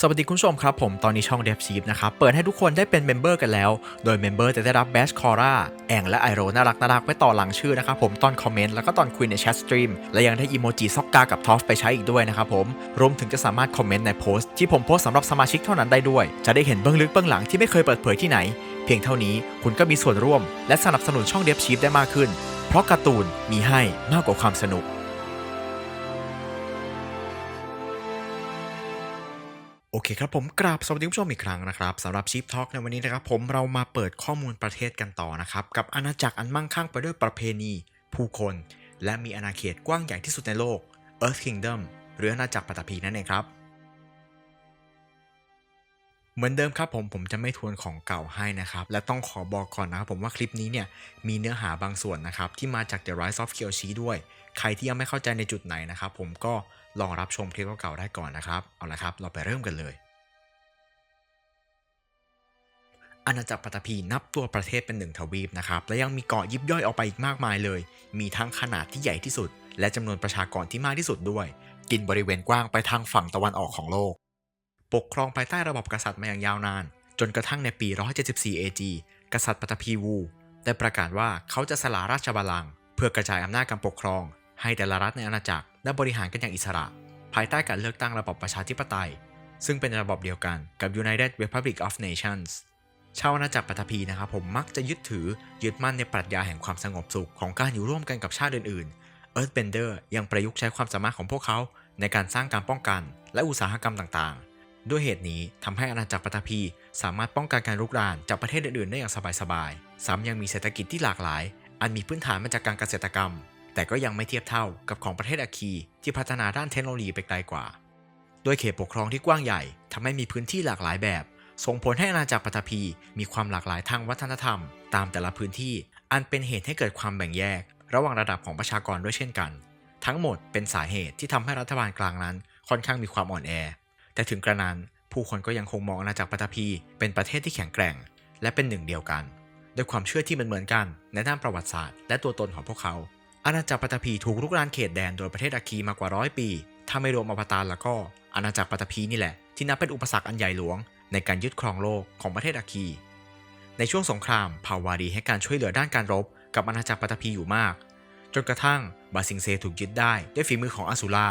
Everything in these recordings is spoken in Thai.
สวัสดีคุณผู้ชมครับ ผมตอนนี้ช่อง d e v s h i p นะครับ เปิดให้ทุกคนได้เป็นเมมเบอร์กันแล้ว โดยเมมเบอร์จะได้รับแบชคอร่าแองและไอโรน่ารักน่ารักไว้ต่อหลังชื่อนะครับผมตอนคอมเมนต์แล้วก็ตอนคุยในแชทสตรีมและยังได้อีโมจิซอกกากับทอฟไปใช้อีกด้วยนะครับผม รวมถึงจะสามารถคอมเมนต์ในโพสต์ที่ผมโพสต์สำหรับสมาชิกเท่านั้นได้ด้วย จะได้เห็นเบื้องลึกเบื้องหลังที่ไม่เคยเปิดเผยที่ไหน เพียงเท่านี้คุณก็มีส่วนร่วม และสนับสนุนช่อง d e v s h i p ได้มากขึ้น เพราะการ์ตูนมีให้มากกว่าความสนุก โอเคครับผมกราบสวัสดีคุณผู้ชมอีกครั้งนะครับสำหรับชีพทอล์กในวันนี้นะครับผมเรามาเปิดข้อมูลประเทศกันต่อนะครับ กับอาณาจักรอันมั่งคั่งไปด้วยประเพณี ผู้คน และมีอาณาเขตกว้างใหญ่ที่สุดในโลก Earth Kingdom หรืออาณาจักรปฐพีนั่นเองครับ เหมือนเดิมครับผมผมจะไม่ทวนของเก่าให้นะครับ และต้องขอบอกก่อนนะครับผมว่าคลิปนี้เนี่ยมีเนื้อหาบางส่วนนะครับ ที่มาจาก The Rise of Kyoshi ด้วย ใครที่ยังไม่เข้าใจในจุดไหนนะครับ ผมก็ลองรับชมคลิปเก่าๆได้ก่อนนะครับ เอาละครับ เราไปเริ่มกันเลยอาณาจักรปัตตภีนับตัวประเทศเป็นหนึ่งทวีปนะครับ และยังมีเกาะยิบย่อยออกไปอีกมากมายเลย มีทั้งขนาดที่ใหญ่ที่สุด และจำนวนประชากรที่มากที่สุดด้วย กินบริเวณกว้างไปทางฝั่งตะวันออกของโลก ปกครองภายใต้ระบบกษัตริย์มาอย่างยาวนาน จนกระทั่งในปี 174 AG กษัตริย์ปัตตภีวู ได้ประกาศว่าเขาจะสละราชบัลลังก์เพื่อกระจายอำนาจการปกครอง ให้แต่ละรัฐในอาณาจักรได้บริหารกันอย่างอิสระ ภายใต้การเลือกตั้งระบบประชาธิปไตย ซึ่งเป็นระบบเดียวกันกับ United Republic of Nations ชาวอาณาจักรปัตตภีนะครับผมมักจะยึดถือยึดมั่นในปรัชญาแห่งความสงบสุขของการอยู่ร่วมกันกับชาติอื่นๆ Earthbender ยังประยุกต์ใช้ความสามารถของพวกเขาในการสร้างการป้องกันและอุตสาหกรรมต่างๆ ด้วยเหตุนี้ทำให้อาณาจักรปัตตภีสามารถป้องกันการรุกรานจากประเทศอื่นๆได้อย่างสบายๆซ้ำยังมีเศรษฐกิจที่หลากหลาย อันมีพื้นฐานมาจากการเกษตรกรรม แต่ก็ยังไม่เทียบเท่ากับของประเทศอาคี ที่พัฒนาด้านเทคโนโลยีไปไกลกว่า ด้วยเขตปกครองที่กว้างใหญ่ทำให้มีพื้นที่หลากหลายแบบ ส่งผลให้อาณาจักรปัตตภีมีความหลากหลายทางวัฒนธรรม ตามแต่ละพื้นที่ อันเป็นเหตุให้เกิดความแบ่งแยก ระหว่างระดับของประชากรด้วยเช่นกัน ทั้งหมดเป็นสาเหตุที่ทำให้รัฐบาลกลางนั้นค่อนข้างมีความอ่อนแอ แต่ถึงกระนั้นผู้คนก็ยังคงมองอาณาจักรปัตตภีเป็นประเทศที่แข็งแกร่ง และเป็นหนึ่งเดียวกันด้วยความเชื่อที่มันเหมือนกันในด้านประวัติศาสตร์ และตัวตนของพวกเขา อาณาจักรปัตตภีถูกรุกรานเขตแดนโดยประเทศอาคีมากว่าร้อยปี ถ้าไม่รวมอวตารแล้วก็อาณาจักรปัตตภีนี่แหละที่นับเป็นอุปสรรคอันใหญ่หลวง ในการยึดครองโลกของประเทศอาคี ในช่วงสงครามเผ่าวารีให้การช่วยเหลือด้านการรบ กับอาณาจักรปัตตภีอยู่มาก จนกระทั่งบาซิงเซถูกยึดได้ด้วยฝีมือของอาซูรา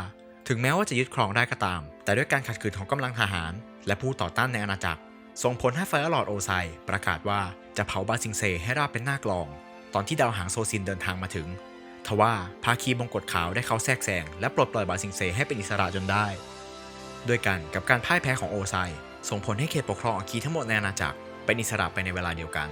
ถึงแม้ว่าจะยึดครองได้ก็ตาม แต่ด้วยการขัดขืนของกำลังทหาร และผู้ต่อต้านในอาณาจักร ส่งผลให้ไฟอลอดโอไซประกาศว่าจะเผาบาซิงเซให้ราบเป็นหน้ากลอง ตอนที่ดาวหางโซซินเดินทางมาถึง ทว่าภาคีบงกฎขาวได้เข้าแทรกแซงและปลดปล่อยบาซิงเซให้เป็นอิสระจนได้ ด้วยกันกับการพ่ายแพ้ของโอไซส่งผลให้เขตปกครองอาคีทั้งหมดในอาณาจักรเป็นอิสระไปในเวลาเดียวกัน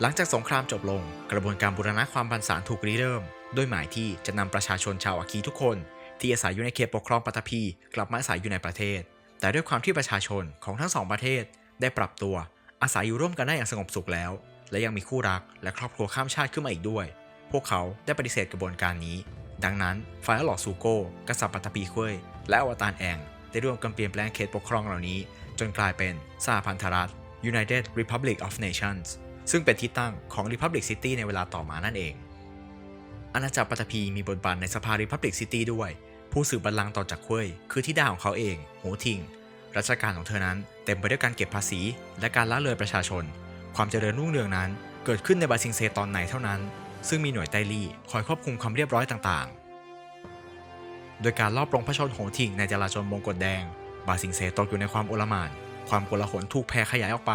หลังจากสงครามจบลง กระบวนการบูรณะความบันสารถูกริเริ่ม ด้วยหมายที่จะนำประชาชนชาวอาคีทุกคน ที่อาศัยอยู่ในเขตปกครองปัตตภีกลับมาอาศัยอยู่ในประเทศ แต่ด้วยความที่ประชาชนของทั้งสองประเทศได้ปรับตัว อาศัยอยู่ร่วมกันได้อย่างสงบสุขแล้ว และยังมีคู่รักและครอบครัวข้ามชาติขึ้นมาอีกด้วย พวกเขาได้ปฏิเสธกระบวนการนี้ ดังนั้นไฟหลอดซูโก้กษัตริย์ปัตตภีเคุยและอวตารแองได้ร่วมกันเปลี่ยนแปลงเขตปกครองเหล่านี้ จนกลายเป็นสหพันธรัฐ United Republic of Nations ซึ่งเป็นที่ตั้งของ Republic City ในเวลาต่อมานั่นเอง อาณาจักรปัตตภีมีบทบาทในสภา Republic City ด้วย ผู้สืบบัลลังก์ต่อจากคุยคือธิดาของเขาเองโหทิง รัชกาลของเธอนั้นเต็มไปด้วยการเก็บภาษี และการละเลยประชาชน ความเจริญรุ่งเรืองนั้น เกิดขึ้นในบาซิงเซตอนไหนเท่านั้น ซึ่งมีหน่วยไตลี่คอยควบคุมความเรียบร้อยต่างๆ โดยการลอบปลงพระชนโหทิงในจราจรมงกฎแดง บาซิงเซตกอยู่ในความโอลหม่าน ความโกลาหลถูกแพร่ขยายออกไป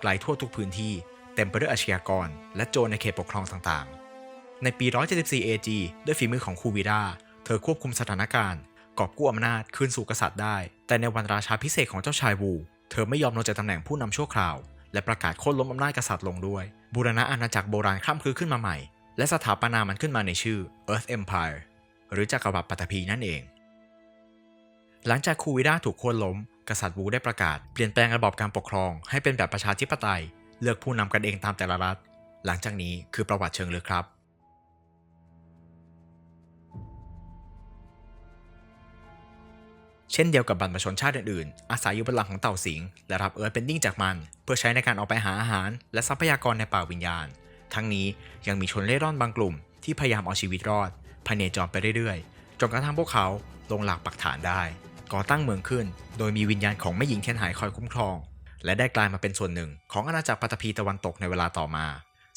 ไกลทั่วทุกพื้นที่เต็มไปด้วยอาชญากร และโจรในเขตปกครองต่างๆ ในปี 174 AG ด้วยฝีมือของคูวิดา เธอควบคุมสถานการณ์ กอบกู้อำนาจคืนสู่กษัตริย์ได้ แต่ในวันราชาพิเศษของเจ้าชายวู เธอไม่ยอมลงจากตำแหน่งผู้นำชั่วคราว และประกาศโค่นล้มอำนาจกษัตริย์ลงด้วย บูรณะอาณาจักรโบราณข้ามคืนขึ้นมาใหม่ และสถาปนามันขึ้นมาในชื่อ Earth Empire หรือจักรวรรดิปัตตภีนั่นเอง หลังจากคูวิด้าถูกโค่นล้ม กษัตริย์วูได้ประกาศเปลี่ยนแปลงระบอบการปกครอง ให้เป็นแบบประชาธิปไตย เลือกผู้นำกันเองตามแต่ละรัฐ หลังจากนี้คือประวัติเชิงลึกครับ เช่นเดียวกับบรรพชนชาติอื่นๆ อาศัยอยู่บนหลังของเต่าสิงและรับเอิร์ธเป็นดิ้งจากมัน เพื่อใช้ในการออกไปหาอาหาร และทรัพยากรในป่าวิญญาณ ทั้งนี้ยังมีชนเล่ร่อนบางกลุ่ม ที่พยายามเอาชีวิตรอดภายในจอมไปเรื่อยๆ จนกระทั่งพวกเขาลงหลักปักฐานได้ ก่อตั้งเมืองขึ้น โดยมีวิญญาณของแม่หญิงเทียนหายคอยคุ้มครอง และได้กลายมาเป็นส่วนหนึ่ง ของอาณาจักรปัตภีตะวันตกในเวลาต่อมา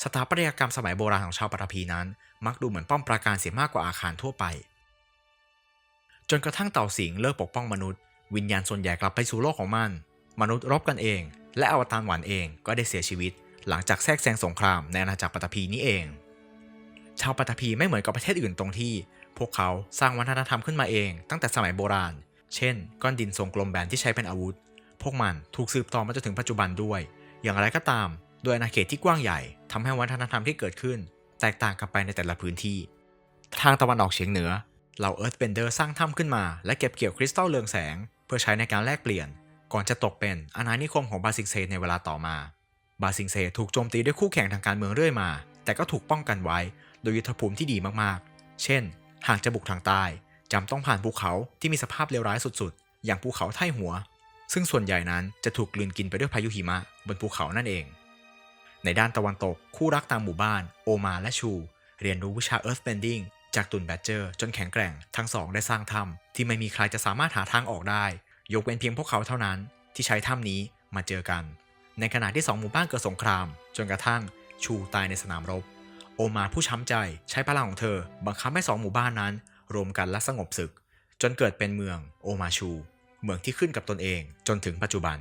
สถาปัตยกรรมสมัยโบราณของชาวปัตตภีนั้น มักดูเหมือนป้อมปราการเสียมากกว่าอาคารทั่วไป จนกระทั่งเต่าสิงเลิกปกป้องมนุษย์ วิญญาณส่วนใหญ่กลับไปสู่โลกของมัน มนุษย์รบกันเอง และอวตารหวานเองก็ได้เสียชีวิต หลังจากแทรกแซงสงครามในอาณาจักรปัตตภีนี้เอง ชาวปัตตภีไม่เหมือนกับประเทศอื่นตรงที่ พวกเขาสร้างวัฒนธรรมขึ้นมาเอง ตั้งแต่สมัยโบราณ เช่น ก้อนดินทรงกลมแบนที่ใช้เป็นอาวุธ พวกมันถูกสืบต่อมาจนถึงปัจจุบันด้วย อย่างไรก็ตามโดยอาณาเขตที่กว้างใหญ่ทำให้วัฒนธรรมที่เกิดขึ้น แตกต่างกันไปในแต่ละพื้นที่ ทางตะวันออกเฉียงเหนือ เหล่าเอิร์ธเบนเดอร์สร้างถ้ำขึ้นมา และเก็บเกี่ยวคริสตัลเรืองแสง เพื่อใช้ในการแลกเปลี่ยน ก่อนจะตกเป็นอาณานิคมของบาซิงเซในเวลาต่อมา บาซิงเซถูกโจมตีด้วยคู่แข่งทางการเมืองเรื่อยมา แต่ก็ถูกป้องกันไว้ โดยยุทธภูมิที่ดีมากๆ เช่น หากจะบุกทางใต้จำต้องผ่านภูเขาที่มีสภาพเลวร้ายสุดๆ อย่างภูเขาไทหัว ซึ่งส่วนใหญ่นั้นจะถูกกลืนกินไปด้วยพายุหิมะบนภูเขานั่นเอง ในด้านตะวันตกคู่รักตามหมู่บ้าน โอมาและชู เรียนรู้วิชา Earthbending จากตุนแบดเจอร์จนแข็งแกร่งทั้งสองได้สร้างถ้ำที่ไม่มีใครจะสามารถหาทางออกได้ ยกเว้นเพียงพวกเขาเท่านั้นที่ใช้ถ้ำนี้มาเจอกัน ในขณะที่สองหมู่บ้านเกิดสงคราม จนกระทั่งชูตายในสนามรบ โอมาผู้ช้ำใจใช้พลังของเธอ บังคับให้สองหมู่บ้านนั้น รวมกันและสงบศึก จนเกิดเป็นเมืองโอมาชู เมืองที่ขึ้นกับตนเองจนถึงปัจจุบัน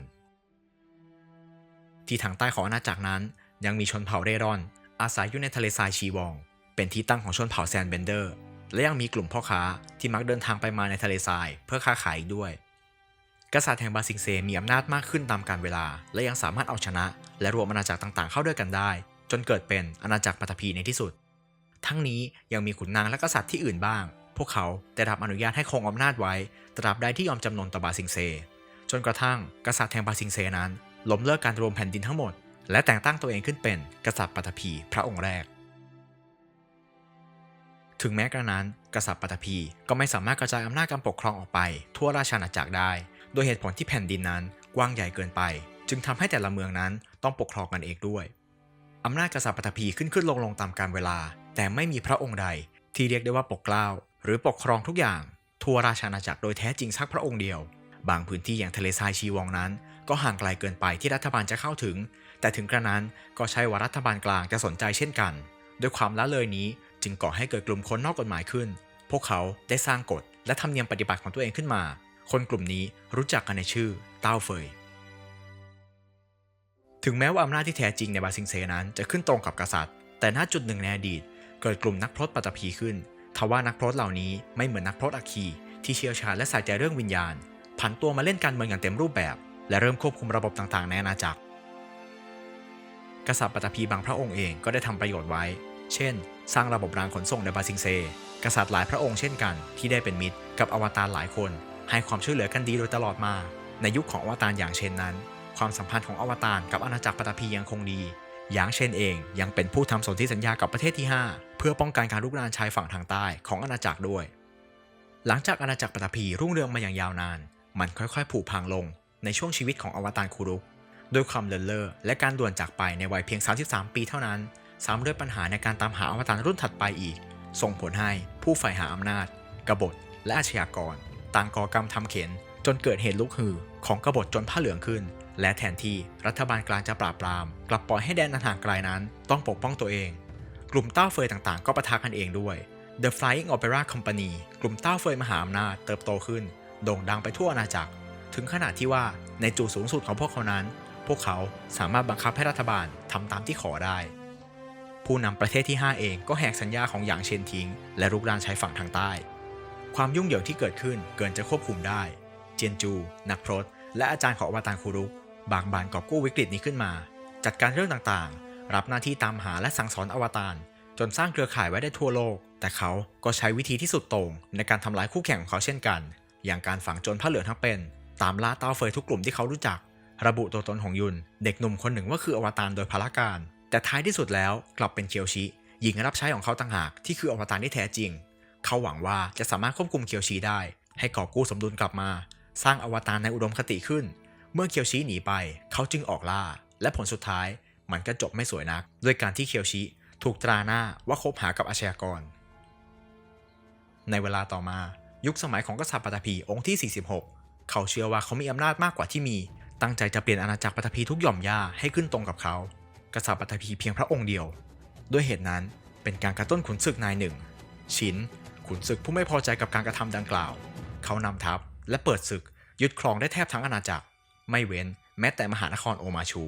ที่ทางใต้ของอาณาจักรนั้นยังมีชนเผ่าเร่ร่อน อาศัยอยู่ในทะเลทรายชีวอง เป็นที่ตั้งของชนเผ่าแซนเบนเดอร์ และยังมีกลุ่มพ่อค้าที่มักเดินทางไปมาในทะเลทรายเพื่อค้าขายด้วย กษัตริย์แห่งบาซิงเซมีอำนาจมากขึ้นตามกาลเวลา และยังสามารถเอาชนะ และรวมอาณาจักรต่างๆ เข้าด้วยกันได้ จนเกิดเป็นอาณาจักรปัตภีในที่สุด ทั้งนี้ยังมีขุนนางและกษัตริย์ที่อื่นบ้าง พวกเขาได้รับอนุญาตให้คงอำนาจไว้ตราบใดที่ยอมจำนนต่อบาซิงเซ จนกระทั่งกษัตริย์แห่งบาซิงเซนั้นล้มเลิกการรวมแผ่นดินทั้งหมด และแต่งตั้งตัวเองขึ้นเป็นกษัตริย์ปัตตภีพระองค์แรก ถึงแม้กระนั้น กษัตริย์ปัตภีก็ไม่สามารถกระจายอำนาจการปกครองออกไป ทั่วราชอาณาจักรได้ โดยเหตุผลที่แผ่นดินนั้นกว้างใหญ่เกินไป จึงทำให้แต่ละเมืองนั้นต้องปกครองกันเองด้วยอำนาจกษัตริย์ปัตภีขึ้นขึ้นลงลงตามกาลเวลา แต่ไม่มีพระองค์ใดที่เรียกได้ว่าปกเกล้า หรือปกครองทุกอย่าง ทั่วราชอาณาจักรโดยแท้จริงสักพระองค์เดียว บางพื้นที่อย่างทะเลทรายชีวองนั้น ก็ห่างไกลเกินไปที่รัฐบาลจะเข้าถึง แต่ถึงกระนั้นก็ใช่ว่ารัฐบาลกลางจะสนใจเช่นกันด้วยความละเลยนี้ จึงก่อให้เกิดกลุ่มคนนอกกฎหมายขึ้น พวกเขาได้สร้างกฎและธรรมเนียมปฏิบัติของตัวเองขึ้นมา คนกลุ่มนี้รู้จักกันในชื่อเต้าเฟย ถึงแม้ว่าอำนาจที่แท้จริงในบาซิงเซนั้นจะขึ้นตรงกับกษัตริย์ แต่ณจุดหนึ่งในอดีต เกิดกลุ่มนักพรตปัตภีขึ้นทว่านักพรตเหล่านี้ไม่เหมือนนักพรตอัคคีที่เชี่ยวชาญและใส่ใจเรื่องวิญญาณ ผันตัวมาเล่นการเมืองอย่างเต็มรูปแบบ และเริ่มควบคุมระบบต่างๆ ในอาณาจักร กษัตริย์ปัตภีบางพระองค์เองก็ได้ทำประโยชน์ไว้ เช่น สร้างระบบรางขนส่งในบาซิงเซ กษัตริย์หลายพระองค์เช่นกัน ที่ได้เป็นมิตรกับอวตารหลายคน ให้ความช่วยเหลือกันดีโดยตลอดมา ในยุคของอวตารอย่างเช่นนั้น ความสัมพันธ์ของอวตารกับอาณาจักรปัตตภียังคงดีหยางเช่นเองยังเป็นผู้ทำสนธิสัญญากับประเทศที่ 5 เพื่อป้องกันการลุกรานชายฝั่งทางใต้ของอาณาจักรด้วย หลังจากอาณาจักรปัตตภีรุ่งเรืองมาอย่างยาวนาน มันค่อยๆ ผุพังลงในช่วงชีวิตของอวตารคูรุกด้วยความเลินเล่อและการด่วนจากไปในวัยเพียง 33 ปีเท่านั้น ซ้ำด้วยปัญหาในการตามหาอวตารรุ่นถัดไปอีก ส่งผลให้ผู้ใฝ่หาอำนาจ กบฏ และอาชญากร ต่างก่อกรรมทำเข็น จนเกิดเหตุลุกฮือของกบฏจนผ้าเหลืองขึ้น และแทนที่รัฐบาลกลางจะปราบปราม กลับปล่อยให้แดนอันห่างไกลนั้น ต้องปกป้องตัวเอง กลุ่มเต้าเฟยต่างๆ ก็ปะทะกันเองด้วย The Flying Opera Company กลุ่มเต้าเฟยมหาอำนาจเติบโตขึ้น โด่งดังไปทั่วอาณาจักร ถึงขนาดที่ว่าในจุดสูงสุดของพวกเขานั้น พวกเขาสามารถบังคับให้รัฐบาลทำตามที่ขอได้ ผู้นำประเทศที่ 5 เองก็แหกสัญญาของหยางเชนทิ้ง และรุกรานชายฝั่งทางใต้ ความยุ่งเหยิงที่เกิดขึ้นเกินจะควบคุมได้ เจียนจู นักพรตและอาจารย์ของอวตารคูรุก บางบานกอบกู้วิกฤตนี้ขึ้นมา จัดการเรื่องต่างๆ รับหน้าที่ตามหาและสั่งสอนอวตารจนสร้างเครือข่ายไว้ได้ทั่วโลก แต่เขาก็ใช้วิธีที่สุดโต่งในการทำลายคู่แข่งของเขาเช่นกัน อย่างการฝังจรผ้าเหลืองทั้งเป็น ตามล่าเต้าเฟยทุกกลุ่มที่เขารู้จัก ระบุตัวตนของยุน เด็กหนุ่มคนหนึ่งว่าคืออวตารโดยพละการ แต่ท้ายที่สุดแล้วกลับเป็นเคียวชิหญิงรับใช้ของเขาต่างหากที่คืออวตารที่แท้จริง เขาหวังว่าจะสามารถควบคุมเคียวชิได้ ให้ก่อกู้สมดุลกลับมา สร้างอวตารในอุดมคติขึ้น เมื่อเคียวชิหนีไป เขาจึงออกล่า และผลสุดท้ายมันก็จบไม่สวยนัก ด้วยการที่เคียวชิถูกตราหน้าว่าคบหากับอาชญากร ในเวลาต่อมา ยุคสมัยของกษัตริย์ปัตภีองค์ที่ 46 เขาเชื่อว่าเขามีอำนาจมากกว่าที่มี ตั้งใจจะเปลี่ยนอาณาจักรปัตภีทุกหย่อมย่าให้ขึ้นตรงกับเขา กษัตริย์ปัตภีเพียงพระองค์เดียว ด้วยเหตุนั้นเป็นการกระตุ้นขุนศึกนายหนึ่ง ชินขุนศึกผู้ไม่พอใจกับการกระทำดังกล่าว เขานำทัพและเปิดศึกยึดครองได้แทบทั้งอาณาจักร ไม่เว้นแม้แต่มหานครโอมาชู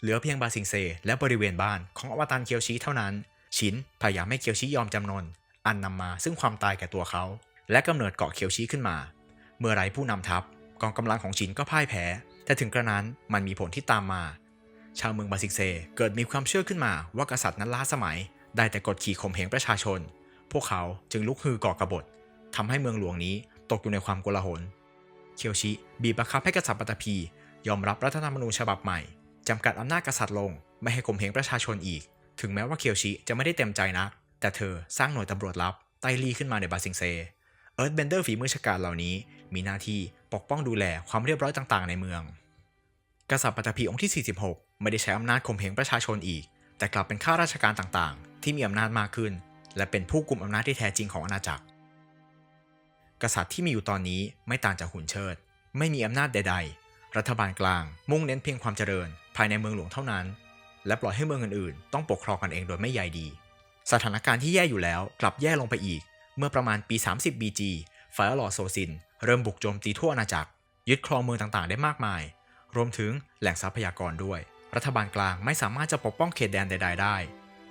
เหลือเพียงบาซิงเซ และบริเวณบ้านของอวตารเคียวชีเท่านั้น ชินพยายามให้เคียวชียอมจำนน อันนำมาซึ่งความตายแก่ตัวเขา และกำเนิดเกาะเคียวชีขึ้นมา เมื่อไรผู้นำทัพกองกำลังของชินก็พ่ายแพ้ แต่ถึงกระนั้นมันมีผลที่ตามมา ชาวเมืองบาซิงเซ เกิดมีความเชื่อขึ้นมาว่ากษัตริย์นั้นล้าสมัย ได้แต่กดขี่ข่มเหงประชาชน พวกเขาจึงลุกฮือก่อกบฏทำให้เมืองหลวงนี้ตกอยู่ในความโกลาหล เคียวชิบีบบังคับให้กษัตริย์ปัตภียอมรับรัฐธรรมนูญฉบับใหม่จำกัดอำนาจกษัตริย์ลงไม่ให้ข่มเหงประชาชนอีก ถึงแม้ว่าเคียวชิจะไม่ได้เต็มใจนักแต่เธอสร้างหน่วยตำรวจลับไต้ลี่ขึ้นมาในบาซิงเซ เอิร์ธเบนเดอร์ฝีมือชกาจเหล่านี้ มีหน้าที่ปกป้องดูแลความเรียบร้อยต่างๆ ในเมือง กษัตริย์ปัตตภีองค์ที่ 46 ไม่ได้ใช้อำนาจข่มเหงประชาชนอีก แต่กลับเป็นข้าราชการต่างๆ ที่มีอำนาจมากขึ้น และเป็นผู้กุมอำนาจที่แท้จริงของอาณาจักร กษัตริย์ที่มีอยู่ตอนนี้ไม่ต่างจากหุ่นเชิด ไม่มีอำนาจใด ๆ รัฐบาลกลาง มุ่งเน้นเพียงความเจริญ ภายในเมืองหลวงเท่านั้น และปล่อยให้เมืองอื่นๆ ต้องปกครองกันเองโดยไม่ใยดี สถานการณ์ที่แย่อยู่แล้วกลับแย่ลงไปอีก เมื่อประมาณปี 30 BG ไฟลอโซซิน เริ่มบุกโจมตีทั่วอาณาจักร ยึดครองเมืองต่างๆ ได้มากมาย รวมถึงแหล่งทรัพยากรด้วย รัฐบาลกลางไม่สามารถจะปกป้องเขตแดนใด ๆ ได้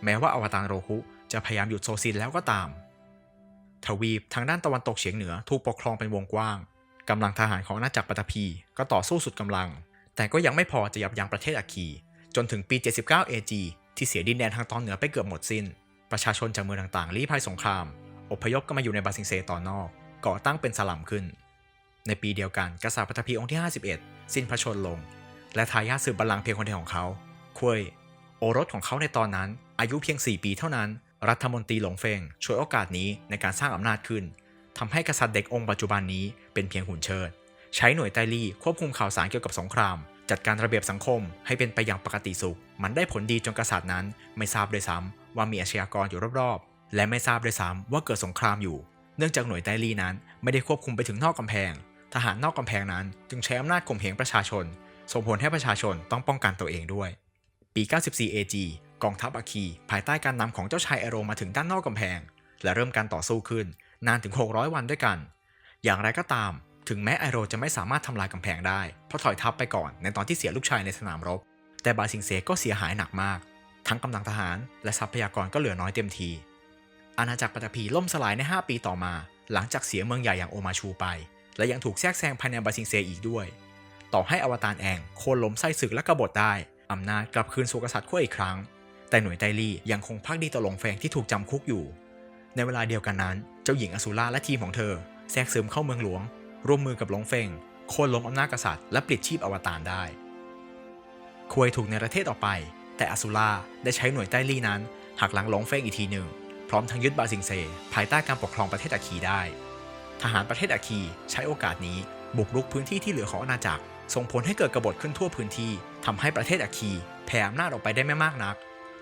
แม้ว่าอวตารโรคุจะพยายามหยุดโซซินแล้วก็ตาม ทวีปทางด้านตะวันตกเฉียงเหนือถูกปกครองเป็นวงกว้างกำลังทหารของอาณาจักรปัตภีก็ต่อสู้สุดกำลัง แต่ก็ยังไม่พอจะยับยั้งประเทศอัคคีจนถึงปี 79 AG ที่เสียดินแดนทางตอนเหนือไปเกือบหมดสิ้น ประชาชนจากเมืองต่างๆลี้ภัยสงคราม อพยพก็มาอยู่ในบาซิงเซตอนนอก ก่อตั้งเป็นสลัมขึ้น ในปีเดียวกันกษัตริย์ปัตภีองค์ที่ 51 สิ้นพระชนลง และทายาทสืบบัลลังก์เพียงคนเดียวของเขาควยโอรสของเขาในตอนนั้นอายุเพียง 4 ปีเท่านั้น รัฐมนตรีหลงเฟงช่วยโอกาสนี้ในการสร้างอำนาจขึ้นทำให้กษัตริย์เด็กองค์ปัจจุบันนี้เป็นเพียงหุ่นเชิด ใช้หน่วยไตลี่ควบคุมข่าวสารเกี่ยวกับสงคราม จัดการระเบียบสังคมให้เป็นไปอย่างปกติสุข มันได้ผลดีจนกษัตริย์นั้น ไม่ทราบด้วยซ้ำว่ามีอาชญากรอยู่รอบๆ และไม่ทราบด้วยซ้ำว่าเกิดสงครามอยู่ เนื่องจากหน่วยไตลี่นั้นไม่ได้ควบคุมไปถึงนอกกำแพง ทหารนอกกำแพงนั้นจึงใช้อำนาจข่มเหงประชาชน ส่งผลให้ประชาชนต้องป้องกันตัวเองด้วย ปี 94 AG กองทัพอาคี ภายใต้การนำของเจ้าชายแอโรมาถึงด้านนอกกำแพง และเริ่มการต่อสู้ขึ้น นานถึง 600 วันด้วยกัน อย่างไรก็ตาม ถึงแม้ไอโรจะไม่สามารถทำลายกำแพงได้ เพราะถอยทัพไปก่อนในตอนที่เสียลูกชายในสนามรบ แต่บาซิงเซก็เสียหายหนักมาก ทั้งกำลังทหารและทรัพยากรก็เหลือน้อยเต็มที อาณาจักรปัตตภีล่มสลายใน 5 ปีต่อมา หลังจากเสียเมืองใหญ่อย่างโอมาชูไป และยังถูกแทรกแซงภายในบาซิงเซอีกด้วย ต่อให้อวตารแองโค่นล้มไส้ศึกและกบฏได้อำนาจกลับคืนสู่กษัตริย์ขั้วอีกครั้ง แต่หน่วยไตลี่ยังคงพักดีต่อหลงแฟงที่ถูกจำคุกอยู่ ในเวลาเดียวกันนั้น เจ้าหญิงอสูราและทีมของเธอแทรกซึมเข้าเมืองหลวง ร่วมมือกับหลงเฟงโค่นล้มอำนาจกษัตริย์และปลิดชีพอวตารได้ควยถูกในประเทศออกไป แต่อสูราได้ใช้หน่วยไตลี่นั้นหักหลังหลงเฟงอีกทีหนึ่งพร้อมทั้งยึดบาซิงเซ ภายใต้การปกครองประเทศอาคีได้ ทหารประเทศอาคีใช้โอกาสนี้บุกรุกพื้นที่ที่เหลือของอาณาจักร ส่งผลให้เกิดกบฏขึ้นทั่วพื้นที่ทำให้ประเทศอาคีแผ่อำนาจออกไปได้ไม่มากนัก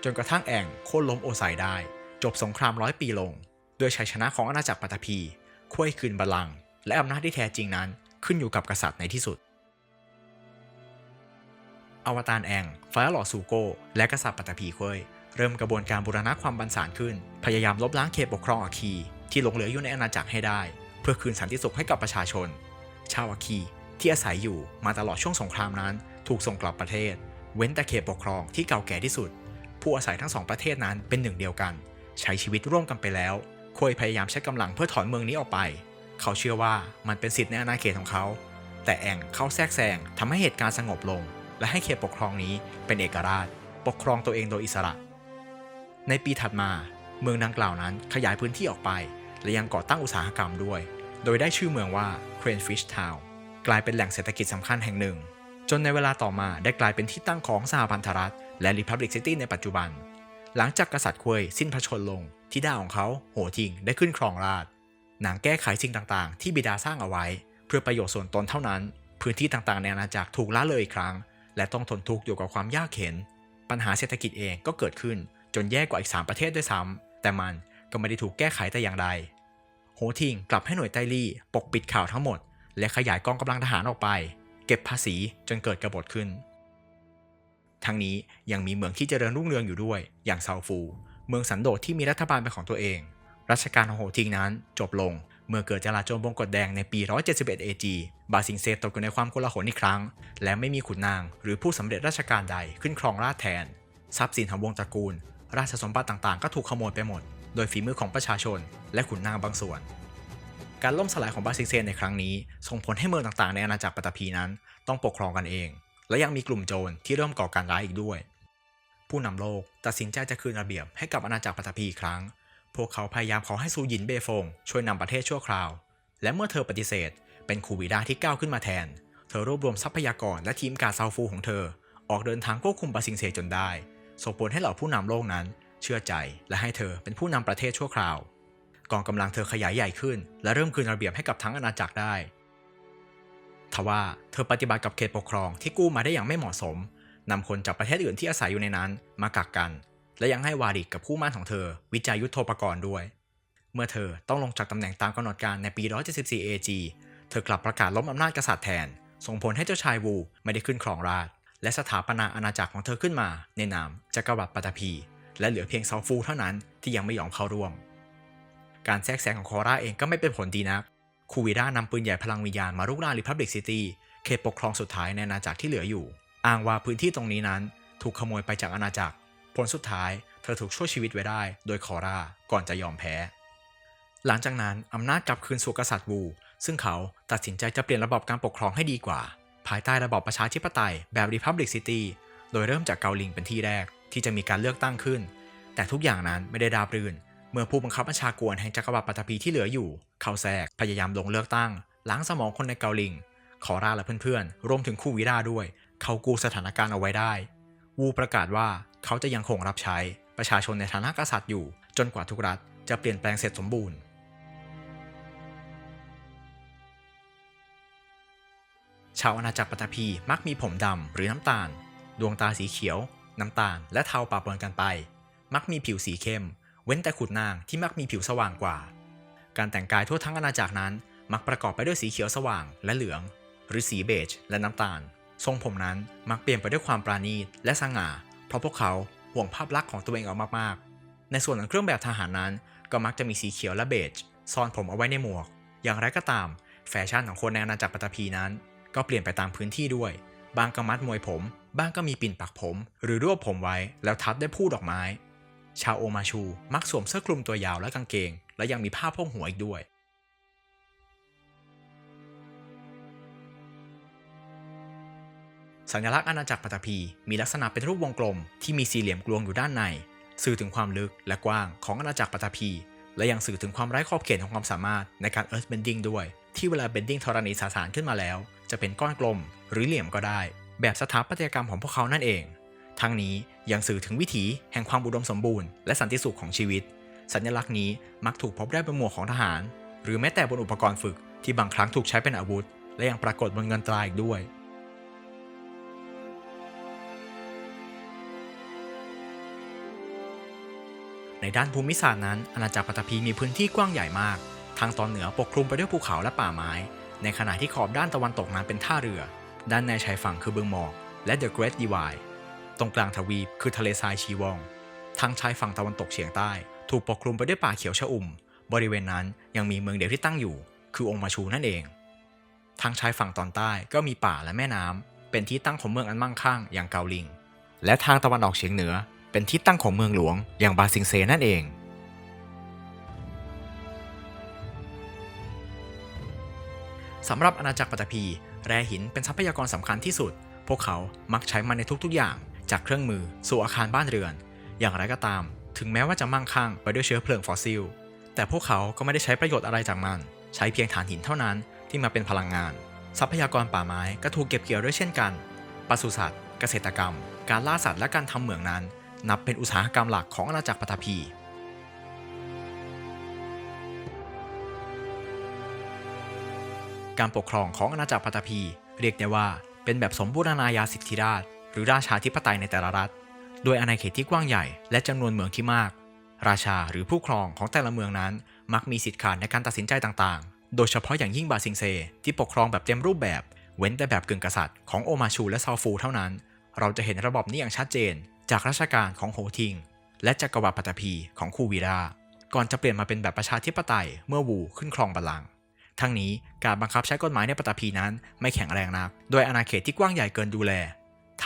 จนกระทั่งแองโค่นล้มโอไซได้ จบสงครามร้อยปีลงด้วยชัยชนะของอาณาจักรปัตตภีคุ้ยคืนบัลลังก์และอำนาจที่แท้จริงนั้นขึ้นอยู่กับกษัตริย์ในที่สุด อวตารแองไฟหล่อซูโกและกษัตริย์ปัตตภีคุ้ยเริ่มกระบวนการบูรณะความบันสานขึ้น พยายามลบล้างเขตปกครองอาคี ที่หลงเหลืออยู่ในอาณาจักรให้ได้ เพื่อคืนสันติสุขให้กับประชาชน ชาวอาคี ที่อาศัยอยู่มาตลอดช่วงสงครามนั้น ถูกส่งกลับประเทศ เว้นแต่เขตปกครองที่เก่าแก่ที่สุด ผู้อาศัยทั้งสองประเทศนั้นเป็นหนึ่งเดียวกัน ใช้ชีวิตร่วมกันไปแล้วควยพยายามใช้กำลังเพื่อถอนเมืองนี้ออกไป เขาเชื่อว่ามันเป็นสิทธิในอาณาเขตของเขา แต่แองเข้าแทรกแซงทำให้เหตุการณ์สงบลง และให้เขตปกครองนี้เป็นเอกราช ปกครองตัวเองโดยอิสระ ในปีถัดมา เมืองดังกล่าวนั้นขยายพื้นที่ออกไป และยังก่อตั้งอุตสาหกรรมด้วย โดยได้ชื่อเมืองว่า Cranefish Town กลายเป็นแหล่งเศรษฐกิจสำคัญแห่งหนึ่ง จนในเวลาต่อมาได้กลายเป็นที่ตั้งของสหพันธรัฐ และ Republic City ในปัจจุบัน หลังจากกษัตริย์ควยสิ้นพระชนลงทิดาของเขาโหทิงได้ขึ้นครองราชนางแก้ไขสิ่งต่างๆ ที่บิดาสร้างเอาไว้ เพื่อประโยชน์ส่วนตนเท่านั้น พื้นที่ต่างๆในอาณาจักรถูกละเลยอีกครั้ง และต้องทนทุกข์อยู่กับความยากเข็น ปัญหาเศรษฐกิจเองก็เกิดขึ้นจนแย่กว่าอีก 3 ประเทศด้วยซ้ำแต่มันก็ไม่ได้ถูกแก้ไขแต่อย่างใดโหทิงกลับให้หน่วยไตลี่ปกปิดข่าวทั้งหมด และขยายกองกำลังทหารออกไป เก็บภาษีจนเกิดกบฏขึ้น ทั้งนี้ยังมีเมืองที่เจริญรุ่งเรืองอยู่ด้วย อย่างเซาฟู เมืองสันโดษที่มีรัฐบาลเป็นของตัวเอง รัชกาลของโฮทิงนั้นจบลงเมื่อเกิดจลาจลบงกฎแดงในปี 171 AG บาซิงเซตกอยู่ในความโกลาหลอีกครั้ง และไม่มีขุนนาง หรือผู้สำเร็จราชการใดขึ้นครองราชแทน ทรัพย์สินของวงตระกูล ราชสมบัติต่างๆ ก็ถูกขโมยไปหมด โดยฝีมือของประชาชน และขุนนางบางส่วน การล่มสลายของบาซิเซนในครั้งนี้ ส่งผลให้เมืองต่างๆ ในอาณาจักรปัตตภีนั้น ต้องปกครองกันเอง และยังมีกลุ่มโจรที่เริ่มก่อการร้ายอีกด้วย ผู้นำโลกตัดสินใจจะคืนระเบียบให้กับอาณาจักรปัตตภีอีกครั้ง พวกเขาพยายามขอให้ซูหยินเบฟงช่วยนำประเทศชั่วคราว และเมื่อเธอปฏิเสธ เป็นคูวีดาที่ก้าวขึ้นมาแทน เธอรวบรวมทรัพยากรและทีมการซาฟูของเธอ ออกเดินทางควบคุมบาซิงเซจนได้ส่งผลให้เหล่าผู้นำโลกนั้น เชื่อใจและให้เธอเป็นผู้นำประเทศชั่วคราว กองกำลังเธอขยายใหญ่ขึ้น และเริ่มคืนระเบียบให้กับทั้งอาณาจักรได้ ทว่าเธอปฏิบัติกับเขตปกครองที่กู้มาได้อย่างไม่เหมาะสมนำคนจากประเทศอื่นที่อาศัยอยู่ในนั้นมากักกัน และยังให้วาดิกกับคู่มั่นของเธอ วิจัยยุทโธปกรณ์ด้วย เมื่อเธอต้องลงจากตำแหน่งตามกำหนดการในปี 174 AG เธอกลับประกาศล้มอำนาจกษัตริย์แทน ส่งผลให้เจ้าชายวูไม่ได้ขึ้นครองราชและสถาปนาอาณาจักรของเธอขึ้นมา ในนามจักรวรรดิปัตตภีและเหลือเพียงเซาฟูเท่านั้นที่ยังไม่ยอมเข้าร่วม การแทรกแซงของคอร่าเองก็ไม่เป็นผลดีนัก คูวิด้านำปืนใหญ่พลังวิญญาณมารุกรานริพับลิกซิตี้เขตปกครองสุดท้ายในอาณาจักรที่เหลืออยู่ อ้างว่าพื้นที่ตรงนี้นั้น ถูกขโมยไปจากอาณาจักร ผลสุดท้ายเธอถูกช่วยชีวิตไว้ได้ โดยคอร่าก่อนจะยอมแพ้ หลังจากนั้นอำนาจกลับคืนสู่กษัตริย์วูซึ่งเขาตัดสินใจจะเปลี่ยนระบบการปกครองให้ดีกว่า ภายใต้ระบอบประชาธิปไตยแบบ Republic City โดยเริ่มจากเกาลิงเป็นที่แรกที่จะมีการเลือกตั้งขึ้น แต่ทุกอย่างนั้นไม่ได้ราบรื่น เมื่อผู้บังคับบัญชากวนแห่งจักรวรรดิปัตตภีที่เหลืออยู่ เข้าแทรกพยายามลงเลือกตั้งล้างสมองคนในเกาลิง ขอราและเพื่อนๆ รวมถึงคู่วิราด้วย เขากู้สถานการณ์เอาไว้ได้ วูประกาศว่าเขาจะยังคงรับใช้ประชาชนในฐานะกษัตริย์อยู่ จนกว่าทุกรัฐจะเปลี่ยนแปลงเสร็จสมบูรณ์ชาวอาณาจักรปัตตภีมักมีผมดำหรือน้ำตาล ดวงตาสีเขียว น้ำตาล และเทาปะปนกันไป มักมีผิวสีเข้ม เว้นแต่ขุนนางที่มักมีผิวสว่างกว่า การแต่งกายทั่วทั้งอาณาจักรนั้น มักประกอบไปด้วยสีเขียวสว่างและเหลือง หรือสีเบจและน้ำตาล ทรงผมนั้นมักเปลี่ยนไปด้วยความปราณีตและสง่า เพราะพวกเขาห่วงภาพลักษณ์ของตัวเองออกมากๆ ในส่วนของเครื่องแบบทหารนั้น ก็มักจะมีสีเขียวและเบจซ่อนผมเอาไว้ในหมวก อย่างไรก็ตาม แฟชั่นของคนในอาณาจักรปัตตภีนั้น ก็เปลี่ยนไปตามพื้นที่ด้วย บางก็มัดมวยผม บ้างก็มีปิ่นปักผม หรือรวบผมไว้แล้วทับด้วยผู้ดอกไม้ ชาวโอมาชูมักสวมเสื้อคลุมตัวยาวและกางเกง และยังมีผ้าโพกหัวอีกด้วย สัญลักษณ์อาณาจักรปัตตภีมีลักษณะเป็นรูปวงกลมที่มีสี่เหลี่ยมกลวงอยู่ด้านใน สื่อถึงความลึกและกว้างของอาณาจักรปัตตภีและยังสื่อถึงความไร้ขอบเขตของความสามารถในการ Earth Bending ด้วย ที่เวลา Bending ธรณีสสารขึ้นมาแล้ว จะเป็นก้อนกลมหรือเหลี่ยมก็ได้ แบบสถาปัตยกรรมของพวกเขานั่นเอง ทั้งนี้ ยังสื่อถึงวิถีแห่งความอุดมสมบูรณ์และสันติสุขของชีวิต สัญลักษณ์นี้มักถูกพบได้บนหมวกของทหาร หรือแม้แต่บนอุปกรณ์ฝึกที่บางครั้งถูกใช้เป็นอาวุธ และยังปรากฏบนเงินตราอีกด้วยในด้านภูมิศาสตร์นั้น อาณาจักรปัตตภีมีพื้นที่กว้างใหญ่มาก ทางตอนเหนือปกคลุมไปด้วยภูเขาและป่าไม้ ในขณะที่ขอบด้านตะวันตกนั้นเป็นท่าเรือ ด้านในชายฝั่งคือบึงหมอก และ The Great Divide ตรงกลางทวีปคือทะเลทรายชีวอง ทางชายฝั่งตะวันตกเฉียงใต้ ถูกปกคลุมไปด้วยป่าเขียวชอุ่ม บริเวณนั้นยังมีเมืองเดียวที่ตั้งอยู่ คือองค์มาชูนั่นเอง ทางชายฝั่งตอนใต้ก็มีป่าและแม่น้ำเป็นที่ตั้งของเมืองอันมั่งคั่งอย่างเกาลิง และทางตะวันออกเฉียงเหนือ เป็นที่ตั้งของเมืองหลวง อย่างบาซิงเซนั่นเองสำหรับอาณาจักรปัตตภีแร่หินเป็นทรัพยากรสำคัญที่สุด พวกเขามักใช้มันในทุกๆอย่าง จากเครื่องมือสู่อาคารบ้านเรือน อย่างไรก็ตาม ถึงแม้ว่าจะมั่งคั่งไปด้วยเชื้อเพลิงฟอสซิล แต่พวกเขาก็ไม่ได้ใช้ประโยชน์อะไรจากมัน ใช้เพียงถ่านหินเท่านั้นที่มาเป็นพลังงาน ทรัพยากรป่าไม้ก็ถูกเก็บเกี่ยวด้วยเช่นกันปศุสัตว์ เกษตรกรรม การล่าสัตว์และการทำเหมืองนั้น นับเป็นอุตสาหกรรมหลักของอาณาจักรปัตภีการปกครองของอาณาจักรปัตภีเรียกได้ว่าเป็นแบบสมบูรณาญาสิทธิราช รือราชาธิปไตยในแต่ละรัฐ โดยอาณาเขตที่กว้างใหญ่และจำนวนเมืองที่มาก ราชาหรือผู้ครองของแต่ละเมืองนั้น มักมีสิทธิ์ขาดในการตัดสินใจต่างๆ โดยเฉพาะอย่างยิ่งบาซิงเซ ที่ปกครองแบบเต็มรูปแบบ เว้นแต่แบบกึ่งกษัตริย์ของโอมาชูและซาฟูเท่านั้น เราจะเห็นระบบนี้อย่างชัดเจน จากราชการของโฮทิง และจักรวรรดิปัตภีของคูวีราก่อนจะเปลี่ยนมาเป็นแบบประชาธิปไตยเมื่อวูขึ้นครองบัลลังก์ทั้งนี้การบังคับใช้กฎหมายในปัตตภีนั้นไม่แข็งแรงนัก โดยอาณาเขตที่กว้างใหญ่เกินดูแล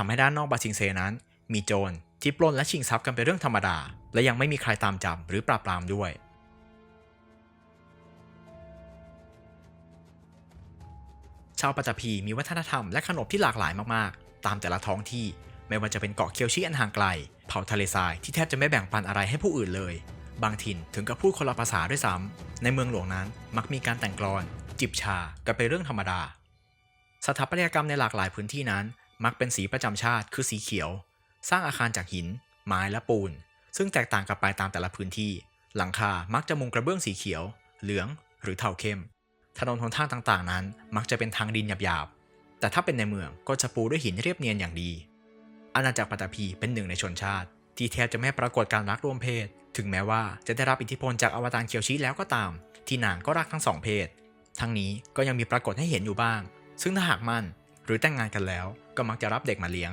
ทำให้ด้านนอกบาซิงเซนั้น มีโจรที่ปล้นและชิงทรัพย์กันเป็นเรื่องธรรมดา และยังไม่มีใครตามจับหรือปราบปรามด้วย ชาวปัตตภีมีวัฒนธรรมและขนบที่หลากหลายมากๆ ตามแต่ละท้องที่ ไม่ว่าจะเป็นเกาะเคียวชิอันห่างไกล เผ่าทะเลทรายที่แทบจะไม่แบ่งปันอะไรให้ผู้อื่นเลย บางถิ่นถึงกับพูดคนละภาษาด้วยซ้ำในเมืองหลวงนั้นมักมีการแต่งกลอน จิบชากันเป็นเรื่องธรรมดาสถาปัตยกรรมในหลากหลายพื้นที่นั้น มักเป็นสีประจำชาติคือสีเขียว สร้างอาคารจากหิน ไม้และปูน ซึ่งแตกต่างกันไปตามแต่ละพื้นที่ หลังคา มักจะมุงกระเบื้องสีเขียว เหลือง หรือเทาเข้ม ถนนหนทางต่างๆ นั้น มักจะเป็นทางดินหยาบๆ แต่ถ้าเป็นในเมืองก็จะปูด้วยหินเรียบเนียนอย่างดี อาณาจักรปัตตภีเป็นหนึ่งในชนชาติ ที่แทบจะไม่ปรากฏการรักร่วมเพศ ถึงแม้ว่าจะได้รับอิทธิพลจากอวตารเคียวชิแล้วก็ตาม ที่นางก็รักทั้งสองเพศ ทั้งนี้ก็ยังมีปรากฏให้เห็นอยู่บ้าง ซึ่งถ้าหากมั่นหรือแต่งงานกันแล้ว ก็มักจะรับเด็กมาเลี้ยง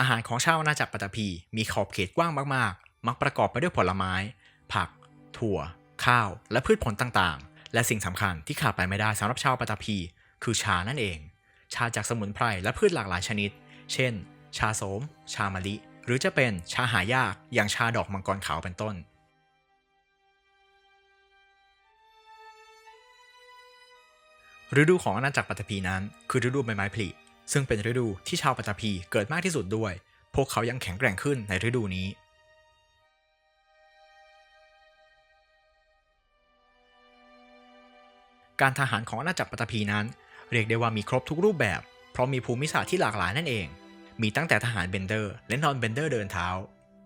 อาหารของชาวอาณาจักรปัตตภีมีขอบเขตกว้างมากๆ มักประกอบไปด้วยผลไม้ ผัก ถั่ว ข้าว และพืชผลต่างๆ และสิ่งสำคัญที่ขาดไปไม่ได้สำหรับชาวปัตตภีคือชานั่นเอง ชาจากสมุนไพรและพืชหลากหลายชนิด เช่น ชาโสม ชามะลิ หรือจะเป็นชาหายากอย่างชาดอกมังกรขาวเป็นต้น ฤดูของอาณาจักรปัตตภีนั้น คือฤดูใบไม้ผลิซึ่งเป็นฤดูที่ชาวปัตตภีเกิดมากที่สุดด้วย พวกเขายังแข็งแกร่งขึ้นในฤดูนี้ การทหารของอาณาจักรปัตตภีนั้น เรียกได้ว่ามีครบทุกรูปแบบ เพราะมีภูมิศาสตร์ที่หลากหลายนั่นเอง มีตั้งแต่ทหารเบนเดอร์และนอนเบนเดอร์เดินเท้า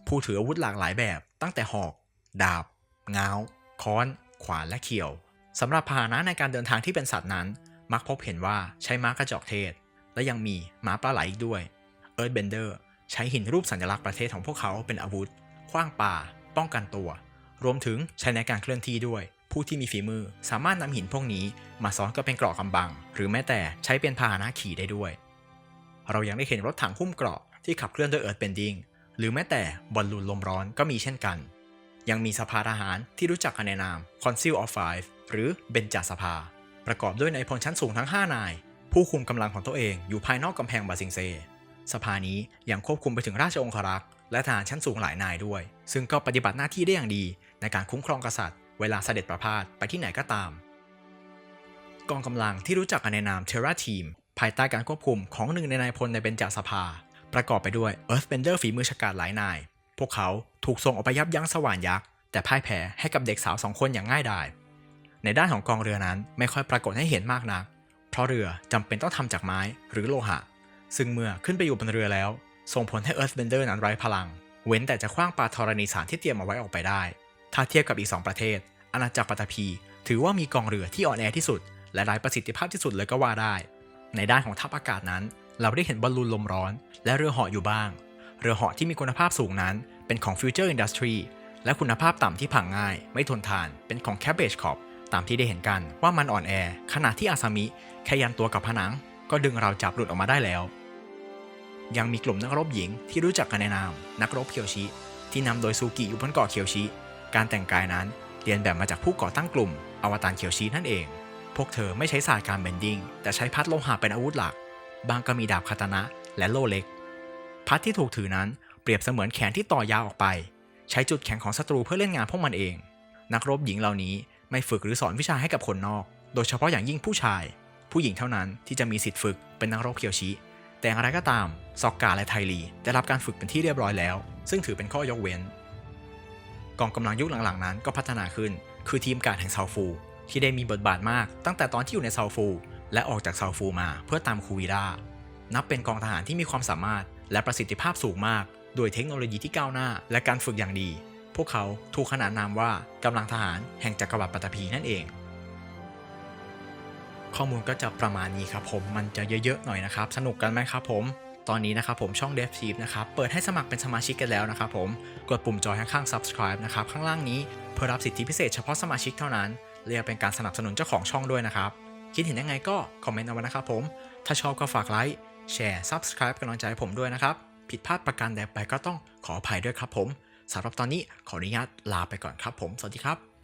ผู้ถืออาวุธหลากหลายแบบ ตั้งแต่หอก ดาบ ง้าว ค้อน ขวานและเขียว สำหรับพาหนะในการเดินทางที่เป็นสัตว์นั้น มักพบเห็นว่าใช้ม้ากระจอกเทศ และยังมีม้าปลาไหลอีกด้วยเอิร์ธเบนเดอร์ใช้หินรูปสัญลักษณ์ประเทศของพวกเขาเป็นอาวุธขว้างป่า ป้องกันตัว รวมถึงใช้ในการเคลื่อนที่ด้วย ผู้ที่มีฝีมือสามารถนำหินพวกนี้มาซ้อนก็เป็นเกราะกำบัง หรือแม้แต่ใช้เป็นพาหนะขี่ได้ด้วย เรายังได้เห็นรถถังหุ้มเกราะที่ขับเคลื่อนด้วยเอิร์ธเบนดิงหรือแม้แต่บอลลูนลมร้อนก็มีเช่นกัน ยังมีสภาทหารที่รู้จักกันในนาม Council of Five หรือเบญจสภา ประกอบด้วยนายพลชั้นสูงทั้ง 5 นาย ผู้คุมกำลังของตัวเองอยู่ภายนอกกำแพงบาซิงเซ สภานี้ยังควบคุมไปถึงราชองครักษ์และทหารชั้นสูงหลายนายด้วย ซึ่งก็ปฏิบัติหน้าที่ได้อย่างดีในการคุ้มครองกษัตริย์ เวลาเสด็จประพาสไปที่ไหนก็ตาม กองกำลังที่รู้จักกันในนามเทราทีมภายใต้การควบคุมของหนึ่งในนายพลในเบญจสภา ประกอบไปด้วยเอิร์ธเบนเดอร์ฝีมือฉกาจหลายนาย พวกเขาถูกส่งออกไปยับยั้งสว่านยักษ์แต่พ่ายแพ้ให้กับเด็กสาวสองคนอย่างง่ายดาย ในด้านของกองเรือนั้นไม่ค่อยปรากฏให้เห็นมากนัก เพราะเรือจำเป็นต้องทำจากไม้หรือโลหะ ซึ่งเมื่อขึ้นไปอยู่บนเรือแล้ว ส่งผลให้เอิร์ธเบนเดอร์นั้นไร้พลัง เว้นแต่จะคว้างปาธรณีสารที่เตรียมเอาไว้ออกไปได้ ถ้าเทียบกับอีก 2 ประเทศ อาณาจักรปัตภีถือว่ามีกองเรือที่อ่อนแอที่สุด และไร้ประสิทธิภาพที่สุดเลยก็ว่าได้ ในด้านของทัพอากาศนั้น เราได้เห็นบอลลูนลมร้อน และเรือเหาะอยู่บ้าง เรือเหาะที่มีคุณภาพสูงนั้น เป็นของ Future Industry และคุณภาพต่ำที่พังง่าย ไม่ทนทาน เป็นของ Cabbage Corp ตามที่ได้เห็นกันว่ามันอ่อนแอ ขณะที่อาซามิแค่ยันตัวกับผนัง ก็ดึงเราจับหลุดออกมาได้แล้ว ยังมีกลุ่มนักรบหญิงที่รู้จักกันในนาม นักรบเคียวชิ ที่นำโดยซูกิอยู่บนเกาะเคียวชิ การแต่งกายนั้นเรียนแบบมาจากผู้ก่อตั้งกลุ่ม อวตารเคียวชินั่นเอง พวกเธอไม่ใช้ศาสตร์การเบนดิ้งแต่ใช้พัดโลหะเป็นอาวุธหลัก บางก็มีดาบคาตานะและโล่เล็ก พัดที่ถูกถือนั้นเปรียบเสมือนแขนที่ต่อยาวออกไป ใช้จุดแข็งของศัตรูเพื่อเล่นงานพวกมันเอง นักรบหญิงเหล่านี้ ไม่ฝึกหรือสอนวิชาให้กับคนนอก โดยเฉพาะอย่างยิ่งผู้ชาย ผู้หญิงเท่านั้นที่จะมีสิทธิ์ฝึกเป็นนักรบเคียวชิ แต่อย่างไรก็ตาม ซอกกาและไทลีได้รับการฝึกเป็นที่เรียบร้อยแล้ว ซึ่งถือเป็นข้อยกเว้น กองกำลังยุคหลังๆนั้นก็พัฒนาขึ้น คือทีมการแห่งซาฟู ที่ได้มีบทบาทมากตั้งแต่ตอนที่อยู่ในซาฟู และออกจากซาฟูมาเพื่อตามคูวีรานับเป็นกองทหารที่มีความสามารถและประสิทธิภาพสูงมาก โดยเทคโนโลยีที่ก้าวหน้า และการฝึกอย่างดี พวกเขาถูกขนานนามว่ากำลังทหารแห่งจักรวรรดิปัตตภีนั่นเอง ข้อมูลก็จะประมาณนี้ครับผมมันจะเยอะๆหน่อยนะครับ สนุกกันไหมครับผมตอนนี้นะครับผมช่อง Dev Chief นะครับ เปิดให้สมัครเป็นสมาชิกกันแล้วนะครับผม กดปุ่มจอยข้างๆ subscribe นะครับ ข้างล่างนี้เพื่อรับสิทธิพิเศษเฉพาะสมาชิกเท่านั้นและยังเป็นการสนับสนุนเจ้าของช่องด้วยนะครับ คิดเห็นยังไงก็คอมเมนต์เอาไว้นะครับผม ถ้าชอบก็ฝากไลค์แชร์ subscribe เป็นกำลังใจให้ผมด้วยนะครับ ผิดพลาดประการใดไปก็ต้องขออภัยด้วยครับผม สำหรับตอนนี้ขออนุญาตลาไปก่อนครับผม สวัสดีครับ